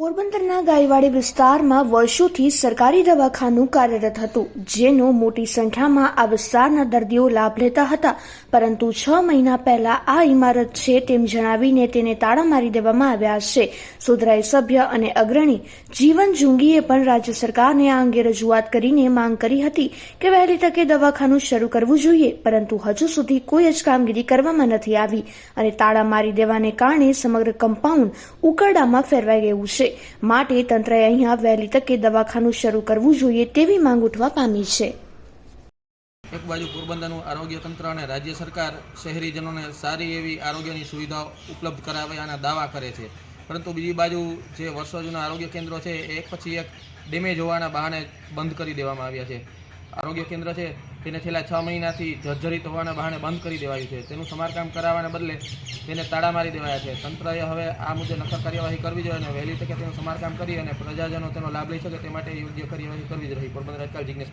પોરબંદરના ગાયવાડી વિસ્તારમાં વર્ષોથી સરકારી દવાખાનું કાર્યરત હતું, જેનો મોટી સંખ્યામાં આ વિસ્તારના દર્દીઓ લાભ લેતા હતા. પરંતુ છ મહિના પહેલા આ ઇમારત છે તેમ જણાવીને તેને તાળા મારી દેવામાં આવ્યા છે. સુધરાઈ સભ્ય અને અગ્રણી જીવન જુંગીએ પણ રાજ્ય સરકારને આ અંગે રજૂઆત કરીને માંગ કરી હતી કે વહેલી તકે દવાખાનું શરૂ કરવું જોઈએ, પરંતુ હજુ સુધી કોઈ જ કામગીરી કરવામાં નથી આવી અને તાળા મારી દેવાને કારણે સમગ્ર કમ્પાઉન્ડ ઉકરડામાં ફેરવાઈ ગયું છે. માટે તંત્રએ અહીંયા વહેલી તકે દવાખાનું શરૂ કરવું જોઈએ તેવી માંગ ઉઠવા પામી છે. એક બાજુ પોરબંદરનું આરોગ્ય તંત્ર અને રાજ્ય સરકાર શહેરીજનોને સારી એવી આરોગ્યની સુવિધાઓ ઉપલબ્ધ કરાવવાના દાવા કરે છે. પરંતુ બીજી બાજુ જે વર્ષો જૂના આરોગ્ય કેન્દ્રો છે એક પછી એક ડેમેજ હોવાના બહાને બંધ કરી દેવામાં આવ્યા છે. આરોગ્ય કેન્દ્ર છે, તેને છેલ્લા છ મહિનાથી જર્જરિત હોવાના બહાને બંધ કરી દેવાયું છે. તેનું સમારકામ કરાવવાને બદલે તેને તાળા મારી દેવાયા છે. તંત્રએ હવે આ મુદ્દે નક્કર કાર્યવાહી કરવી જોઈએ અને વહેલી તકે તેનું સમારકામ કરી અને પ્રજાજનો તેનો લાભ લઈ શકે તે માટે યોગ્ય કાર્યવાહી કરવી જ રહી. પોરબંદર આજકાલ જિજ્ઞેશ